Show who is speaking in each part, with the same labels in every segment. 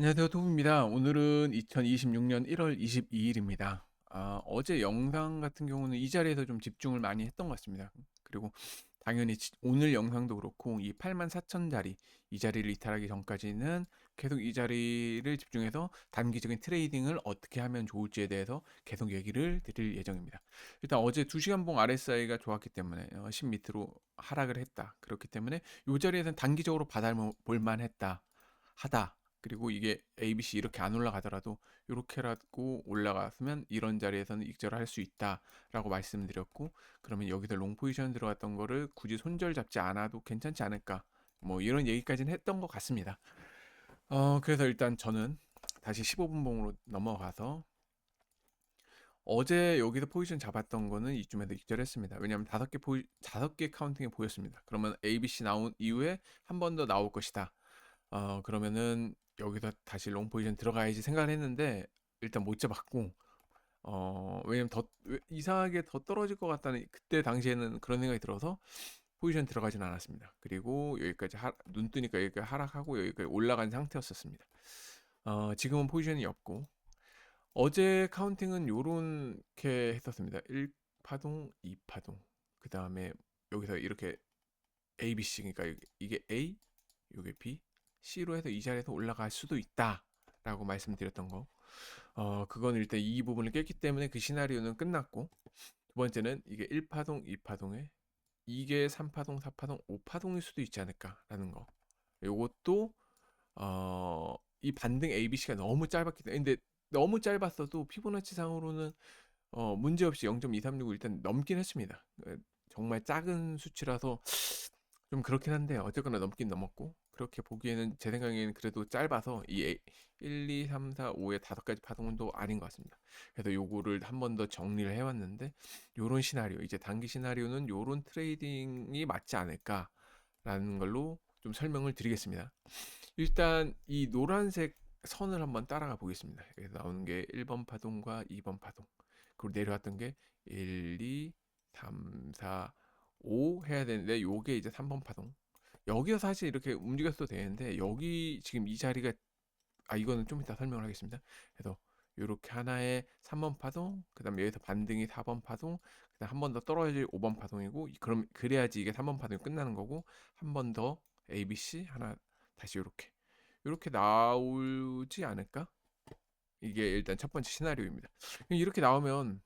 Speaker 1: 안녕하세요. 토부입니다. 오늘은 2026년 1월 22일입니다. 아, 어제 영상 같은 경우는 이 자리에서 좀 집중을 많이 했던 것 같습니다. 그리고 당연히 지- 오늘 영상도 그렇고 이 84,000 자리 이 자리를 이탈하기 전까지는 계속 이 자리를 집중해서 단기적인 트레이딩을 어떻게 하면 좋을지에 대해서 계속 얘기를 드릴 예정입니다. 일단 어제 2시간 봉 RSI가 좋았기 때문에 어, 10 밑으로 하락을 했다. 그렇기 때문에 이 자리에서는 단기적으로 받아볼 만했다. 하다. 그리고 이게 ABC 이렇게 안 올라가더라도 이렇게라도 올라갔으면 이런 자리에서는 익절을 할 수 있다라고 말씀드렸고 그러면 여기서 롱 포지션 들어갔던 거를 굳이 손절 잡지 않아도 괜찮지 않을까 뭐 이런 얘기까지는 했던 것 같습니다. 어 그래서 일단 저는 다시 15분 봉으로 넘어가서 어제 여기서 포지션 잡았던 거는 이쯤에서 익절했습니다. 왜냐하면 다섯 개포 다섯 개 카운팅에 보였습니다. 그러면 ABC 나온 이후에 한 번 더 나올 것이다. 어 그러면은 여기서 다시 롱 포지션 들어가야지 생각을 했는데 일단 못 잡았고 어 왜냐면 더 왜- 이상하게 더 떨어질 것 같다는 그때 당시에는 그런 생각이 들어서 포지션 들어가진 않았습니다. 그리고 여기까지 하, 눈 뜨니까 여기까지 하락하고 여기까지 올라간 상태였었습니다. 어 지금은 포지션이 없고 어제 카운팅은 요렇게 했었습니다. 1파동, 2파동. 그 다음에 여기서 이렇게 A, B, C 그러니까 이게- 이게 A, 요게 B, C로 해서 이 자리에서 올라갈 수도 있다 라고 말씀드렸던 거. 어, 그건 일단 이 부분을 깼기 때문에 그 시나리오는 끝났고 두 번째는 이게 1파동, 2파동에 이게 3파동, 4파동, 5파동일 수도 있지 않을까라는 거. 요것도 어, 이 반등 ABC가 너무 짧았기 때문에 근데 너무 짧았어도 피보나치 상으로는 어, 문제없이 0.2365 일단 넘긴 했습니다. 어, 정말 작은 수치라서 좀 그렇긴 한데 어쨌거나 넘긴 넘었고 그렇게 보기에는 제 생각에는 그래도 짧아서 이 1, 2, 3, 4, 5의 다섯 가지 파동도 아닌 것 같습니다. 그래서 요거를 한 번 더 정리를 해왔는데 요런 시나리오 이제 단기 시나리오는 요런 트레이딩이 맞지 않을까라는 걸로 좀 설명을 드리겠습니다. 일단 이 노란색 선을 한번 따라가 보겠습니다. 여기서 나오는 게 1번 파동과 2번 파동 그리고 내려왔던 게 1, 2, 3, 4, 5 해야 되는데 요게 이제 3번 파동 여기서 사실 이렇게 움직였어도 되는데 여기 지금 이 자리가 아 이거는 좀 이따 설명을 하겠습니다. 그래서 요렇게 하나의 3번 파동, 그 다음에 여기서 반등이 4번 파동, 그 다음 한 번 더 떨어질 5번 파동이고 이- 그럼 그래야지 이게 3번 파동이 끝나는 거고 한 번 더 A, B, C 하나 다시 요렇게 요렇게 나오지 않을까? 이게 일단 첫 번째 시나리오입니다. 이렇게 나오면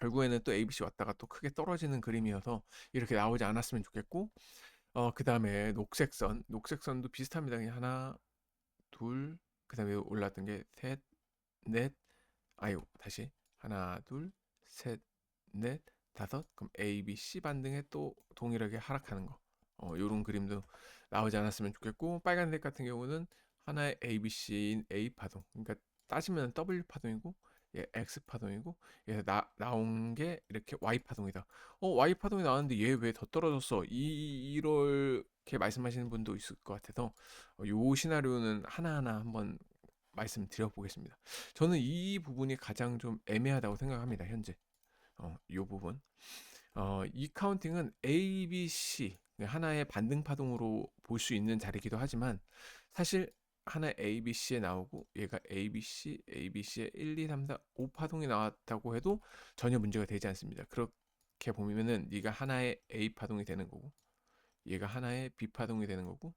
Speaker 1: 결국에는 또 ABC 왔다가 또 크게 떨어지는 그림이어서 이렇게 나오지 않았으면 좋겠고 어 그다음에 녹색 선, 녹색 선도 비슷합니다. 그냥 하나, 둘, 그다음에 올랐던 게 셋, 넷, 아유 다시 하나, 둘, 셋, 넷, 다섯. 그럼 A, B, C 반등에 또 동일하게 하락하는 거. 어 요런 그림도 나오지 않았으면 좋겠고 빨간색 같은 경우는 하나의 A, B, C인 A 파동. 그러니까 따지면 W 파동이고 예, X 파동이고 그래서 나 나온 게 이렇게 Y 파동이다. 어, Y 파동이 나왔는데 얘 왜 더 떨어졌어? 이 이렇게 말씀하시는 분도 있을 것 같아서 어, 요 시나리오는 하나하나 한번 말씀드려 보겠습니다. 저는 이 부분이 가장 좀 애매하다고 생각합니다. 현재. 어, 요 부분. 어, 이 카운팅은 A, B, C 하나의 반등 파동으로 볼 수 있는 자리이기도 하지만 사실 하나의 A, B, C에 나오고 얘가 A, B, C, A, B, C에 1, 2, 3, 4, 5 파동이 나왔다고 해도 전혀 문제가 되지 않습니다. 그렇게 보면은 네가 하나의 A 파동이 되는 거고 얘가 하나의 B 파동이 되는 거고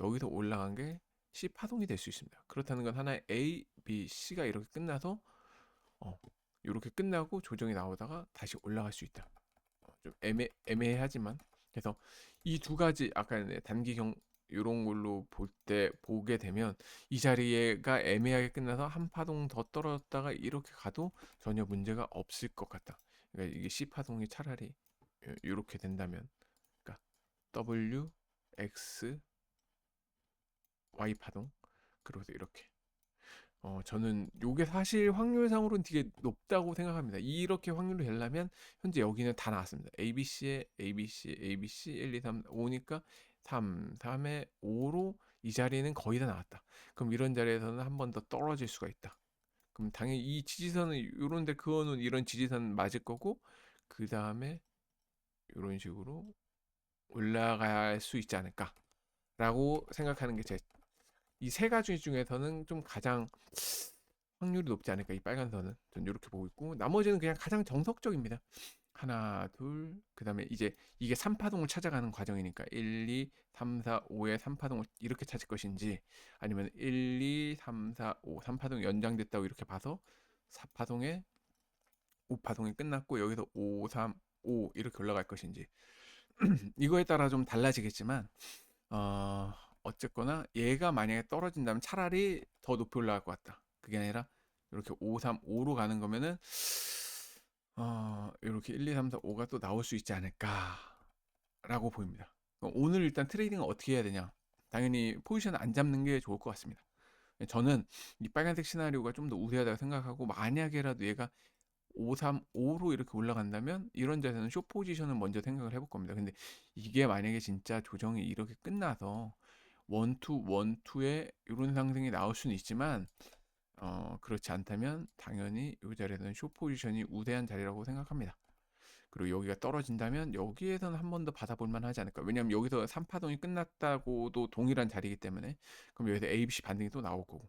Speaker 1: 여기서 올라간 게 C 파동이 될 수 있습니다. 그렇다는 건 하나의 A, B, C가 이렇게 끝나서 어, 이렇게 끝나고 조정이 나오다가 다시 올라갈 수 있다. 어, 좀 애매 애매하지만 그래서 이 두 가지 아까 단기경 이런 걸로 볼 때 보게 되면 이 자리가 애매하게 끝나서 한 파동 더 떨어졌다가 이렇게 가도 전혀 문제가 없을 것 같다. 그러니까 이게 C 파동이 차라리 이렇게 된다면, 그러니까 W, X, Y 파동 그리고 이렇게. 어, 저는 요게 사실 확률상으로는 되게 높다고 생각합니다. 이렇게 확률로 되려면 현재 여기는 다 나왔습니다. ABC에 ABC, ABC 1, 2, 3, 5니까 3, 3에 5로 이 자리는 거의 다 나왔다. 그럼 이런 자리에서는 한 번 더 떨어질 수가 있다. 그럼 당연히 이 지지선은 이런데 그거는 이런 지지선 맞을 거고 그 다음에 이런 식으로 올라갈 수 있지 않을까 라고 생각하는 게 제 이 세 가지 중에서는 좀 가장 확률이 높지 않을까 이 빨간 선은 전 이렇게 보고 있고 나머지는 그냥 가장 정석적입니다. 하나, 둘, 그 다음에 이제 이게 3파동을 찾아가는 과정이니까 1, 2, 3, 4, 5의 3파동을 이렇게 찾을 것인지 아니면 1, 2, 3, 4, 5, 3파동이 연장됐다고 이렇게 봐서 4파동에 5파동이 끝났고 여기서 5, 3, 5 이렇게 올라갈 것인지 이거에 따라 좀 달라지겠지만 어, 어쨌거나 얘가 만약에 떨어진다면 차라리 더 높이 올라갈 것 같다. 그게 아니라 이렇게 5, 3, 5로 가는 거면은 어, 이렇게 1, 2, 3, 4, 5가 또 나올 수 있지 않을까라고 보입니다. 오늘 일단 트레이딩은 어떻게 해야 되냐? 당연히 포지션 안 잡는 게 좋을 것 같습니다. 저는 이 빨간색 시나리오가 좀 더 우세하다고 생각하고 만약에라도 얘가 5, 3, 5로 이렇게 올라간다면 이런 자세는 쇼 포지션을 먼저 생각을 해볼 겁니다. 근데 이게 만약에 진짜 조정이 이렇게 끝나서 원투 원투에 이런 상승이 나올 수는 있지만 어, 그렇지 않다면 당연히 이 자리에서는 쇼 포지션이 우세한 자리라고 생각합니다. 그리고 여기가 떨어진다면 여기에서는 한 번 더 받아볼 만하지 않을까. 왜냐하면 여기서 3파동이 끝났다고도 동일한 자리이기 때문에 그럼 여기서 A, B, C 반등이 또 나올 거고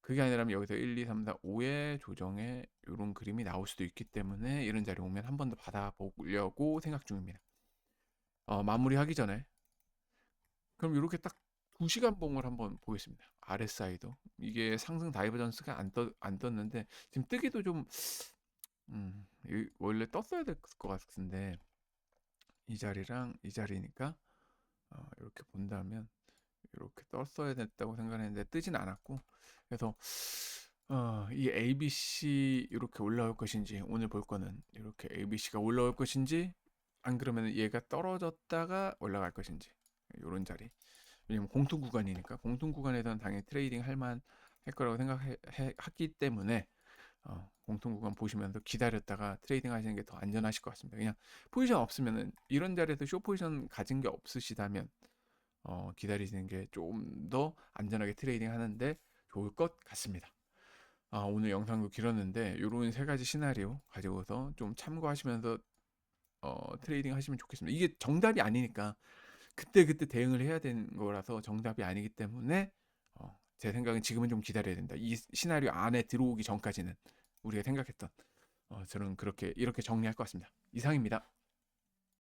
Speaker 1: 그게 아니라면 여기서 1, 2, 3, 4, 5의 조정에 이런 그림이 나올 수도 있기 때문에 이런 자리 오면 한 번 더 받아보려고 생각 중입니다. 어, 마무리하기 전에 그럼 이렇게 딱 2시간 봉을 한번 보겠습니다. RSI도 이게 상승 다이버전스가 안, 떠, 안 떴는데 지금 뜨기도 좀 음, 이- 원래 떴어야 될 것 같은데 이 자리랑 이 자리니까 어, 이렇게 본다면 이렇게 떴어야 됐다고 생각했는데 뜨진 않았고 그래서 어, 이 ABC 이렇게 올라올 것인지 오늘 볼 거는 이렇게 ABC가 올라올 것인지 안 그러면 얘가 떨어졌다가 올라갈 것인지 이런 자리 왜냐면 공통 구간이니까 공통 구간에서는 당연히 트레이딩 할만 할 거라고 생각했기 때문에 어, 공통 구간 보시면서 기다렸다가 트레이딩 하시는 게 더 안전하실 것 같습니다. 그냥 포지션 없으면은 이런 자리에서 쇼 포지션 가진 게 없으시다면 어, 기다리시는 게 좀 더 안전하게 트레이딩 하는데 좋을 것 같습니다. 아, 오늘 영상도 길었는데 이런 세 가지 시나리오 가지고서 좀 참고하시면서 어, 트레이딩 하시면 좋겠습니다. 이게 정답이 아니니까 그때 그때 대응을 해야 되는 거라서 정답이 아니기 때문에 어, 제 생각은 지금은 좀 기다려야 된다. 이 시나리오 안에 들어오기 전까지는 우리가 생각했던 어, 저는 그렇게 이렇게 정리할 것 같습니다. 이상입니다.